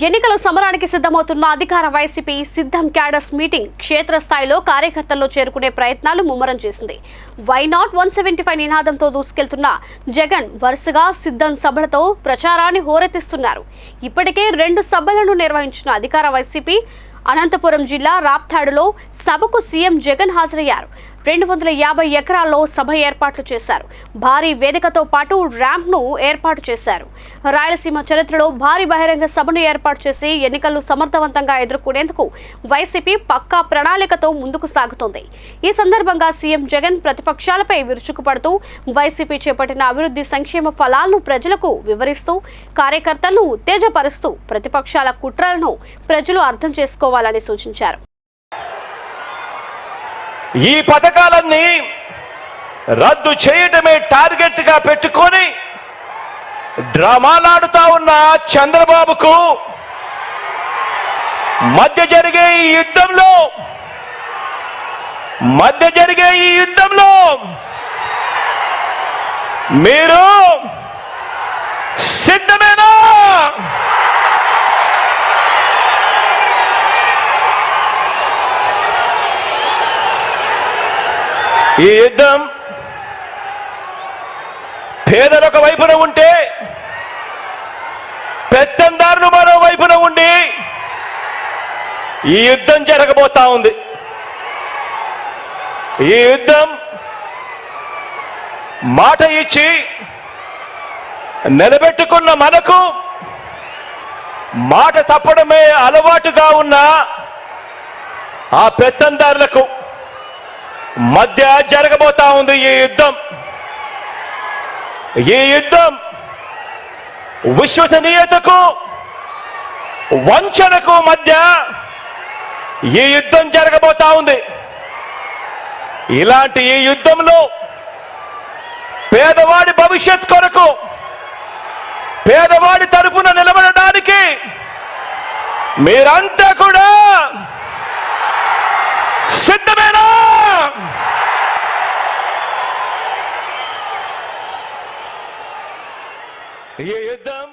ఎన్నికల సమరానికి సిద్ధమవుతున్న అధికార వైసీపీ సిద్ధం క్యాడర్స్ మీటింగ్ క్షేత్రస్థాయిలో కార్యకర్తల్లో చేరుకునే ప్రయత్నాలు ముమ్మరం చేసింది. Why not one seventy five నినాదంతో దూసుకెళ్తున్న జగన్ వరుసగా సిద్ధం సభలతో ప్రచారాన్ని హోరెత్తిస్తున్నారు. ఇప్పటికే రెండు సభలను నిర్వహించిన అధికార వైసీపీ అనంతపురం జిల్లా రాప్తాడులో సభకు సీఎం జగన్ హాజరయ్యారు. రెండు వందల యాభై ఎకరాల్లో సభ ఏర్పాట్లు చేశారు. భారీ వేదికతో పాటు ర్యాంప్ను ఏర్పాటు చేశారు. రాయలసీమ చరిత్రలో భారీ బహిరంగ సభను ఏర్పాటు చేసి ఎన్నికలను సమర్థవంతంగా ఎదుర్కొనేందుకు వైసీపీ పక్కా ప్రణాళికతో ముందుకు సాగుతోంది. ఈ సందర్భంగా సీఎం జగన్ ప్రతిపక్షాలపై విరుచుకుపడుతూ వైసీపీ చేపట్టిన అభివృద్ధి సంక్షేమ ఫలాలను ప్రజలకు వివరిస్తూ కార్యకర్తలను ఉత్తేజపరుస్తూ ప్రతిపక్షాల కుట్రలను ప్రజలు అర్థం చేసుకోవాలని సూచించారు. ఈ పథకాలన్నీ రద్దు చేయడమే టార్గెట్గా పెట్టుకొని డ్రామాలాడుతా ఉన్న చంద్రబాబుకు మధ్య జరిగే ఈ యుద్ధంలో మధ్య జరిగే ఈ యుద్ధంలో మీరు సిద్ధమేనా? ఈ యుద్ధం పేదలు ఒక వైపున ఉంటే పెత్తందారులు మరో వైపున ఉండి ఈ యుద్ధం జరగబోతా ఉంది. ఈ యుద్ధం మాట ఇచ్చి నిలబెట్టుకున్న మనకు మాట తప్పడమే అలవాటుగా ఉన్న ఆ పెత్తందారులకు మధ్య జరగబోతా ఉంది ఈ యుద్ధం. ఈ యుద్ధం విశ్వసనీయతకు వంచనకు మధ్య ఈ యుద్ధం జరగబోతా ఉంది. ఇలాంటి ఈ యుద్ధంలో పేదవాడి భవిష్యత్ కొరకు పేదవాడి తరపున నిలబడడానికి మీరంతా కూడా సిద్ధమేనా ఈ యుద్ధం